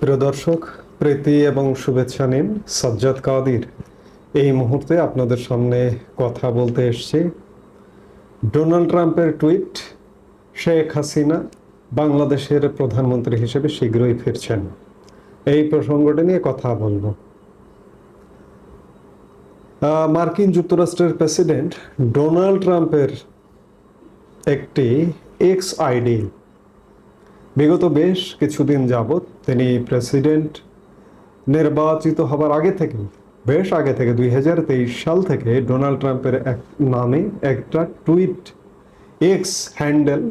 প্রিয় দর্শক, প্রীতি এবং শুভেচ্ছা নিন সজ্জাদ কাদির। এই মুহূর্তে আপনাদের সামনে কথা বলতে এসছি। ডোনাল্ড ট্রাম্পের টুইট, শেখ হাসিনা বাংলাদেশের প্রধানমন্ত্রী হিসেবে শীঘ্রই ফিরছেন। এই প্রসঙ্গটি নিয়ে কথা বলব। মার্কিন যুক্তরাষ্ট্রের প্রেসিডেন্ট ডোনাল্ড ট্রাম্পের একটি এক্স আইডি বিগত বেশ কিছুদিন যাবৎ তিনি প্রেসিডেন্ট নির্বাচিত হবার আগে থেকে বেশ আগে থেকে, দুই হাজার তেইশ সাল থেকে ডোনাল্ড ট্রাম্পের এক নামে একটা টুইট এক্স হ্যান্ডেল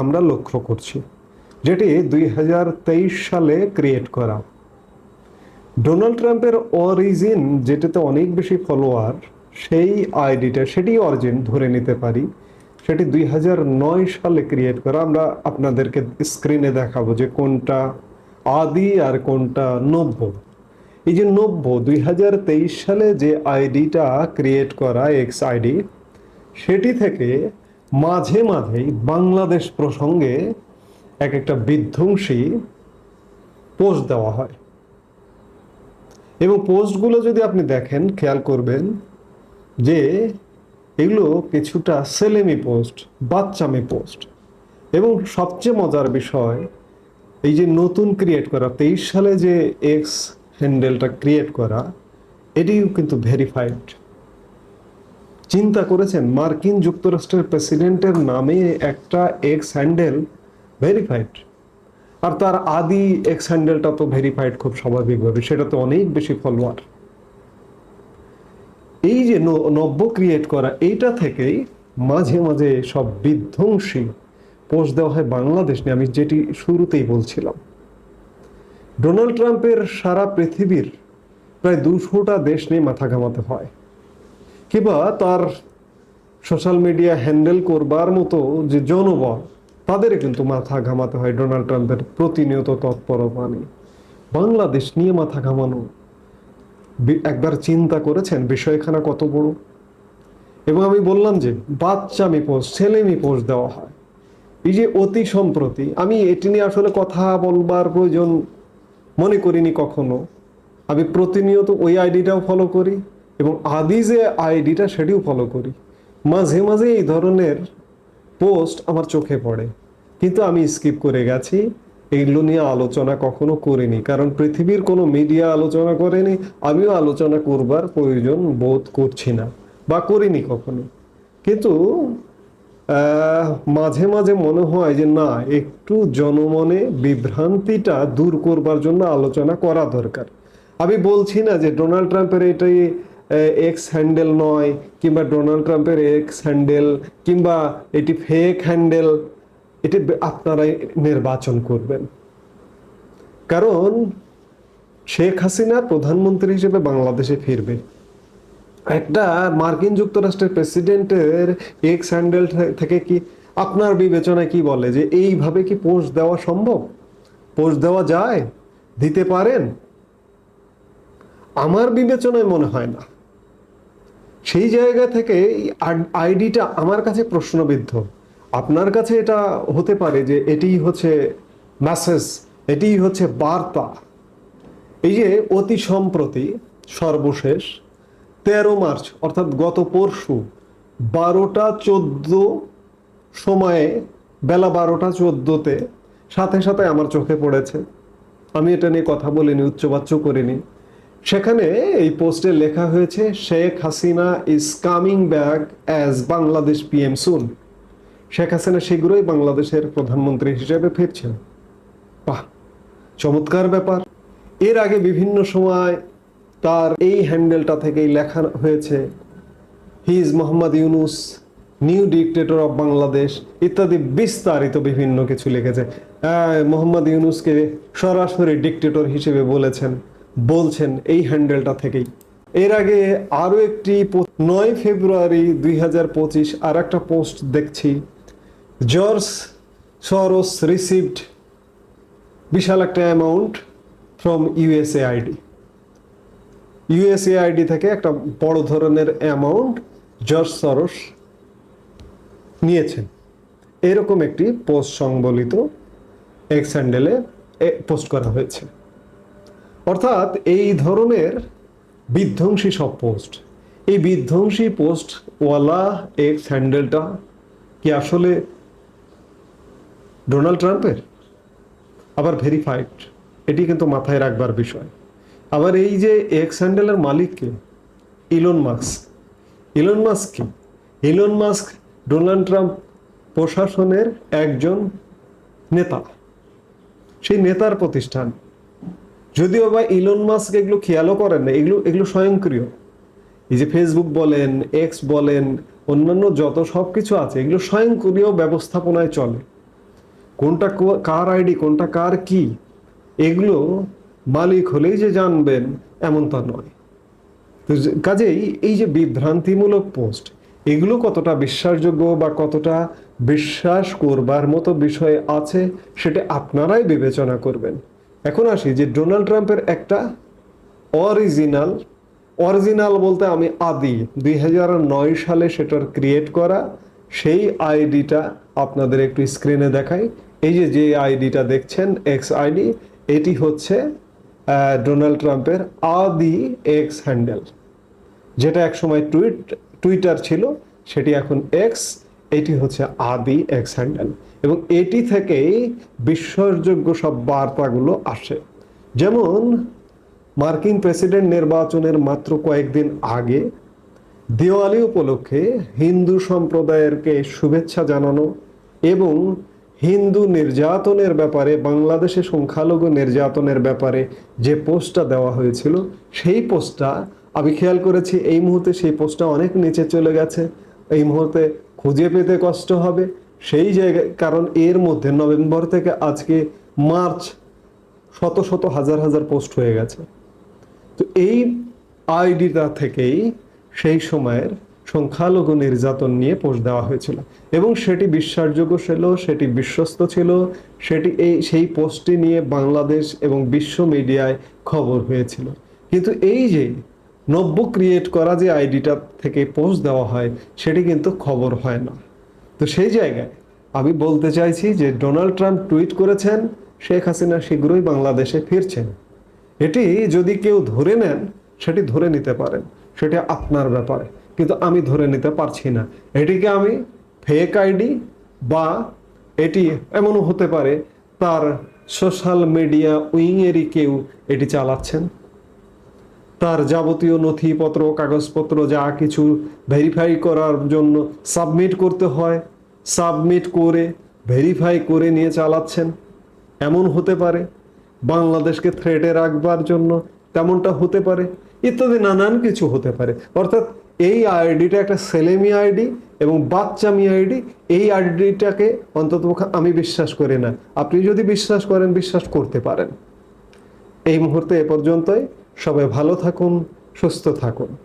আমরা লক্ষ্য করছি, যেটি দুই হাজার তেইশ সালে ক্রিয়েট করা। ডোনাল্ড ট্রাম্পের অরিজিন, যেটাতে অনেক বেশি ফলোয়ার, সেই আইডিটা সেটি অরিজিন ধরে নিতে পারি সেটি দুই হাজার নয় সালে ক্রিয়েট করা। আমরা আপনাদেরকে স্ক্রিনে দেখাবো যে কোনটা আদি আর কোনটা নব্য। এই যে নব্য, দুই সালে যে আইডিটা ক্রিয়েট করা এক্স আইডি সেটি থেকে মাঝে মাঝেই বাংলাদেশ প্রসঙ্গে এক একটা বিধ্বংসী পোস্ট দেওয়া হয়। এবং পোস্টগুলো যদি আপনি দেখেন, খেয়াল করবেন যে এগুলো কিছুটা সেলেমি পোস্ট, বাচ্চামি পোস্ট। এবং সবচেয়ে মজার বিষয়, এই যে নতুন ক্রিয়েট করা, তেইশ সালে যে এক্স হ্যান্ডেলটা ক্রিয়েট করা, এটিও কিন্তু ভেরিফাইড চিন্তা করেছেন, মার্কিন যুক্তরাষ্ট্রের প্রেসিডেন্টের নামে একটা এক্স হ্যান্ডেল ভেরিফাইড আর তার আদি এক্স হ্যান্ডেলটা তো ভেরিফাইড খুব স্বাভাবিকভাবে, সেটা তো অনেক বেশি ফলোয়ার এই যে নব্য ক্রিয়েট করা, এইটা থেকেই মাঝে মাঝে সব বিধ্বংসী পোস্ট দেওয়া হয় বাংলাদেশ নিয়ে। আমি যেটি শুরুতেই বলছিলাম, ডোনাল্ড ট্রাম্পের সারা পৃথিবীর প্রায় দুশোটা দেশ নিয়ে মাথা ঘামাতে হয়। কিংবা তার সোশ্যাল মিডিয়া হ্যান্ডেল করবার মতো যে জনবল, তাদের কিন্তু মাথা ঘামাতে হয় ডোনাল্ড ট্রাম্পের প্রতিনিয়ত তৎপরতা নিয়ে। বাংলাদেশ নিয়ে মাথা ঘামানো একবার চিন্তা করেছেন বিষয়খানা কত বড়? এবং আমি বললাম যে বাচ্চামি পোস্ট ছেলেমি পোস্ট দেওয়া হয়। এই যে অতি সম্প্রতি, আমি এটি নিয়ে আসলে কথা বলবার প্রয়োজন মনে করিনি কখনো। আমি প্রতিনিয়ত ওই আইডিটাও ফলো করি এবং আদি যে আইডিটা সেটিও ফলো করি। মাঝে মাঝে এই ধরনের পোস্ট আমার চোখে পড়ে। কিন্তু আমি স্কিপ করে গেছি। এইগুলো নিয়ে আলোচনা কখনো করিনি, কারণ পৃথিবীর কোনো মিডিয়া আলোচনা করেনি, আমিও আলোচনা করবার প্রয়োজন বোধ করছি না, বা করিনি কখনো। কিন্তু মাঝে মাঝে মনে হয় যে না, একটু জনমনে বিভ্রান্তিটা দূর করবার জন্য আলোচনা করা দরকার। আমি বলছি না যে ডোনাল্ড ট্রাম্পের এটাই এক্স হ্যান্ডেল নয়, কিংবা ডোনাল্ড ট্রাম্পের এক্স হ্যান্ডেল কিংবা এটি ফেক হ্যান্ডেল এটি আপনারাই নির্বাচন করবেন। কারণ শেখ হাসিনা প্রধানমন্ত্রী হিসেবে বাংলাদেশে ফিরবে। একটা মার্কিন যুক্তরাষ্ট্রের প্রেসিডেন্টের এক্স হ্যান্ডেল থেকে কি আপনার বিবেচনায় কি বলে যে এইভাবে কি পোস্ট দেওয়া সম্ভব? পোস্ট দেওয়া যায়? দিতে পারেন? আমার বিবেচনায় মনে হয় না। সেই জায়গা থেকে আইডিটা আমার কাছে প্রশ্নবিদ্ধ। আপনার কাছে এটা হতে পারে যে এটিই হচ্ছে মেসেজ, এটিই হচ্ছে বার্তা। এই যে অতি সম্প্রতি সর্বশেষ তেরো মার্চ, অর্থাৎ গত পরশু, বারোটা চোদ্দ সময়ে, বেলা বারোটা চোদ্দোতে, সাথে সাথে আমার চোখে পড়েছে। আমি এটা নিয়ে কথা বলিনি, উচ্চবাচ্য করিনি। সেখানে এই পোস্টে লেখা হয়েছে, Sheikh Hasina is coming back as Bangladesh PM soon Sheikh Hasina শীঘ্রই বাংলাদেশের প্রধানমন্ত্রী হিসেবে ফিরছেন। বাহ, চমৎকার ব্যাপার। এর আগে বিভিন্ন সময় তার এই হ্যান্ডেলটা থেকেই লেখা হয়েছে he is Mohammad Yunus new dictator of Bangladesh ইত্যাদি বিস্তারিত বিভিন্ন কিছু লিখেছে। মোহাম্মদ ইউনুসকে সরাসরি ডিকটেটর হিসেবে বলেছেন, বলছেন এই হ্যান্ডেলটা থেকেই। এর আগে আরও একটি নয় ফেব্রুয়ারি দুই হাজার পঁচিশ আর একটা পোস্ট দেখছি। জর্জ সরোস রিসিভড বিশাল একটা অ্যামাউন্ট ফ্রম ইউএসএআইডি ইউএসএআইডি থেকে একটা বড় ধরনের অ্যামাউন্ট জর্জ সরস নিয়েছেন। এরকম একটি পোস্ট সংবলিত এক্স হ্যান্ডেলে পোস্ট করা হয়েছে। অর্থাৎ এই ধরনের বিধ্বংসী সব পোস্ট এই বিধ্বংসী পোস্ট ওয়ালা এক্স হ্যান্ডেলটা কি আসলে ডোনাল্ড ট্রাম্পের? আবার ভেরিফাইড। এটি কিন্তু মাথায় রাখবার বিষয়। আবার এই যে এক্স হ্যান্ডেলের মালিককে, ইলন মাস্ক। ইলন মাস্ক কি? ইলন মাস্ক ডোনাল্ড ট্রাম্প প্রশাসনের একজন নেতা। সেই নেতার প্রতিষ্ঠান। যদিও বা ইলন মাস্ক এগুলো খেয়ালও করেন না, এগুলো এগুলো স্বয়ংক্রিয়। এই যে ফেসবুক বলেন, এক্স বলেন, অন্যান্য যত সব কিছু আছে, এগুলো স্বয়ংক্রিয় ব্যবস্থাপনায় চলে। কোনটা কার আইডি, কোনটা কার কি, এগুলো মালিক হলেই যে জানবেন, এমন তা নয়। তো কাজেই এই যে বিভ্রান্তিমূলক পোস্ট, এগুলো কতটা বিশ্বাসযোগ্য বা কতটা বিশ্বাস করবার মতো বিষয় আছে, সেটা আপনারাই বিবেচনা করবেন। এখন আসি যে ডোনাল্ড ট্রাম্পের একটা অরিজিনাল অরিজিনাল বলতে আমি আদি, দুই সালে সেটার ক্রিয়েট করা, সেই আইডিটা আপনাদের একটু স্ক্রিনে দেখাই। এই যে যে আইডিটা দেখছেন এক্স আইডি এটি হচ্ছে ডোনাল্ড ট্রাম্পের আদি এক্স হ্যান্ডেল যেটা একসময় টুইট টুইটার ছিল, সেটি এখন এক্স এটি হচ্ছে আদি এক্স হ্যান্ডেল এবং এটি থেকেই বিশ্বাসযোগ্য সব বার্তাগুলো আসে। যেমন, মার্কিন প্রেসিডেন্ট নির্বাচনের মাত্র কয়েকদিন আগে দেওয়ালি উপলক্ষে হিন্দু সম্প্রদায়েরকে শুভেচ্ছা জানানো এবং হিন্দু নির্যাতনের ব্যাপারে, বাংলাদেশে সংখ্যালঘু নির্যাতনের ব্যাপারে যে পোস্টটা দেওয়া হয়েছিল, সেই পোস্টটা, আমি খেয়াল করেছি, এই মুহূর্তে সেই পোস্টটা অনেক নিচে চলে গেছে। এই মুহূর্তে খুঁজে পেতে কষ্ট হবে। সেই জায়গায়, কারণ এর মধ্যে নভেম্বর থেকে আজকে মার্চ, শত শত হাজার হাজার পোস্ট হয়ে গেছে। তো এই আইডিটা থেকেই সেই সময়ের সংখ্যালঘু নির্যাতন নিয়ে পোস্ট দেওয়া হয়েছিল। এবং সেটি বিশ্বাসযোগ্য ছিল, সেটি বিশ্বস্ত ছিল, সেটি এই, সেই পোস্টটি নিয়ে বাংলাদেশ এবং বিশ্ব মিডিয়ায় খবর হয়েছিল। কিন্তু এই যে নব্য ক্রিয়েট করা যে আইডিটা থেকে পোস্ট দেওয়া হয়, সেটি কিন্তু খবর হয় না। তো সেই জায়গায় আমি বলতে চাইছি যে ডোনাল্ড ট্রাম্প টুইট করেছেন, শেখ হাসিনা শীঘ্রই বাংলাদেশে ফিরছেন। এটি যদি কেউ ধরে নেন, সেটি ধরে নিতে পারেন, সেটা আপনার ব্যাপারে। কিন্তু আমি ধরে নিতে পারছি না। এটিকে আমি ফেক আইডি বা এটি এমনও হতে পারে তার সোশ্যাল মিডিয়া উইংয়েরই কেউ এটি চালাচ্ছেন। তার যাবতীয় নথিপত্র, কাগজপত্র, যা কিছু ভেরিফাই করার জন্য সাবমিট করতে হয় সাবমিট করে ভেরিফাই করে নিয়ে চালাচ্ছেন। এমন হতে পারে। বাংলাদেশকে থ্রেটে রাখবার জন্য তেমনটা হতে পারে। ইত্যাদি নানান কিছু হতে পারে। অর্থাৎ এই আইডিটা একটা সেলেমি আইডি এবং বাচ্চা বাচ্চামি আইডি এই আইডিটাকে অন্তত আমি বিশ্বাস করি না। আপনি যদি বিশ্বাস করেন, বিশ্বাস করতে পারেন। এই মুহূর্তে এ পর্যন্তই। সবাই ভালো থাকুন, সুস্থ থাকুন।